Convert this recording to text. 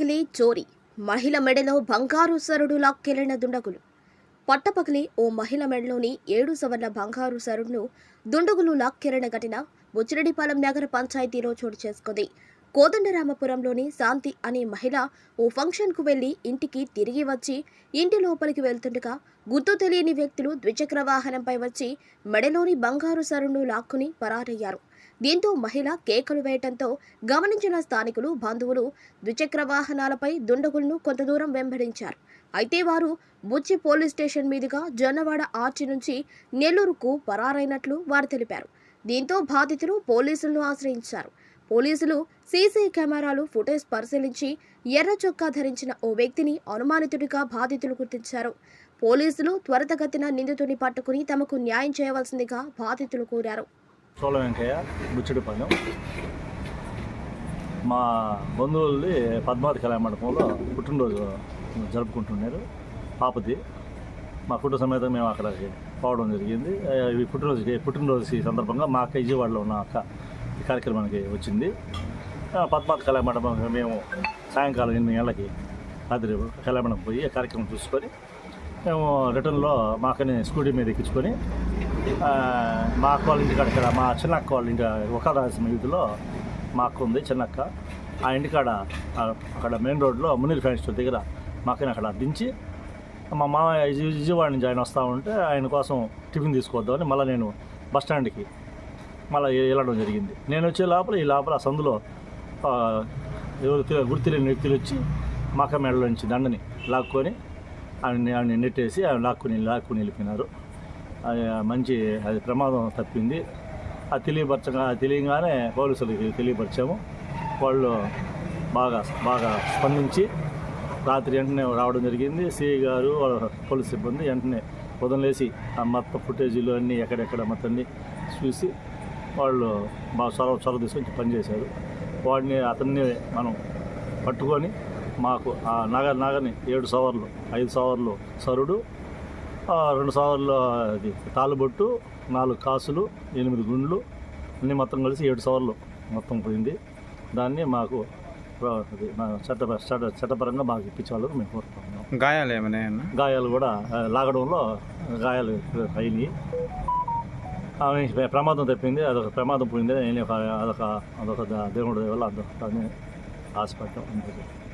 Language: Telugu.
పట్టపగిలి చోరీ. మహిళ మెడలో బంగారు సరుడు లాక్కెళ్ళిన దుండగులు. పట్టపగిలి ఓ మహిళ మెడలోని ఏడు సవర్ల బంగారు సరుడును దుండగులు లాక్కెళ్ళిన ఘటన బుచ్చిరెడ్డిపాలెం నగర పంచాయతీలో చోటు చేసుకుంది. కోదండరామపురంలోని శాంతి అనే మహిళ ఓ ఫంక్షన్కు వెళ్ళి ఇంటికి తిరిగి వచ్చి ఇంటి లోపలికి వెళ్తుండగా గుర్తు తెలియని వ్యక్తులు ద్విచక్ర వాహనంపై వచ్చి మెడలోని బంగారు సరుడును లాక్కుని పరారయ్యారు. దీంతో మహిళ కేకలు వేయటంతో గమనించిన స్థానికులు బంధువులు ద్విచక్ర వాహనాలపై దుండగులను కొంత దూరం వెంబడించారు. అయితే వారు బుచ్చి పోలీస్ స్టేషన్ మీదుగా జొన్నవాడ ఆర్చి నుంచి నెల్లూరుకు పరారైనట్లు వారు తెలిపారు. దీంతో బాధితులు పోలీసులను ఆశ్రయించారు. పోలీసులు సీసీ కెమెరాలు ఫుటేజ్ పరిశీలించి ఎర్ర చొక్కా ధరించిన ఓ వ్యక్తిని అనుమానితుడిగా బాధితులు గుర్తించారు. పోలీసులు త్వరితగతిన నిందితుడిని పట్టుకుని తమకు న్యాయం చేయవలసిందిగా బాధితులు కోరారు. చోళ వెంకయ్య బుచ్చిడిపాలెం మా బంధువులది పద్మావతి కళ్యాణ మండపంలో పుట్టినరోజు జరుపుకుంటున్నారు. పాపది. మా కుటుంబ సమేతంగా మేము అక్కడికి పోవడం జరిగింది. ఆ, ఈ పుట్టినరోజుకి పుట్టినరోజు ఈ సందర్భంగా మా అక్క విజయవాడలో ఉన్న అక్క ఈ కార్యక్రమానికి వచ్చింది. పద్మావతి కళ్యాణ మండపం మేము సాయంకాలం ఎనిమిది గంటలకి రాత్రి కళ్యాణ మండపం పోయి కార్యక్రమం చూసుకొని మేము రిటర్న్లో మా అక్కని స్కూటీ మీద ఎక్కించుకొని మా అక్క వాళ్ళ ఇంటికాడ ఇక్కడ మా చిన్న అక్క వాళ్ళ ఇంటి ఒక రాసిన వీధిలో మా అక్క ఉంది చిన్న అక్క ఆ ఇంటికాడ అక్కడ మెయిన్ రోడ్లో మునీర్ ఫ్యాన్ స్టోర్ దగ్గర మా అక్కని అక్కడ దించి మా మామయ్య విజయవాడ నుంచి ఆయన వస్తూ ఉంటే ఆయన కోసం టిఫిన్ తీసుకొద్దామని మళ్ళీ నేను బస్ స్టాండ్కి మళ్ళీ వెళ్ళడం జరిగింది. నేను వచ్చే లోపల ఈ లోపల ఆ సందులో ఎవరు గుర్తులేని వ్యక్తులు వచ్చి మా అక్క మెడలో నుంచి దండని లాక్కొని ఆయన ఆయన నెట్టేసి ఆయన లాక్కుని లాక్కుని వెళ్ళిపోయినారు. మంచి అది ప్రమాదం తప్పింది. అది తెలియపరచగా తెలియగానే పోలీసులకి తెలియపరిచాము. వాళ్ళు బాగా బాగా స్పందించి రాత్రి వెంటనే రావడం జరిగింది. సిఐ గారు వాళ్ళ పోలీస్ సిబ్బంది వెంటనే వదిలేసి ఆ మొత్తం ఫుటేజీలు అన్నీ ఎక్కడెక్కడ మొత్తాన్ని చూసి వాళ్ళు బాగా చొరవ చొరవ తీసుకొని పనిచేశారు. వాడిని అతన్ని మనం పట్టుకొని మాకు ఆ నగ నగని ఏడు సవర్లు ఐదు సవర్లు సరుడు రెండు సవర్లు అది తాలుబొట్టు నాలుగు కాసులు ఎనిమిది గుండ్లు అన్నీ మొత్తం కలిసి ఏడు సవర్లు మొత్తం పోయింది. దాన్ని మాకు చట్ట చట్ట చట్టపరంగా మాకు ఇప్పించాలని మేము కోరుతున్నాం గాయాలు ఏమైనా గాయాలు కూడా లాగడంలో గాయాలు అయినాయి. ఆమె ప్రమాదం తప్పింది అదొక ప్రమాదం పోయింది. నేను ఒక- అదొక అదొక దేవుడి వల్ల అదొక హాస్పిటల్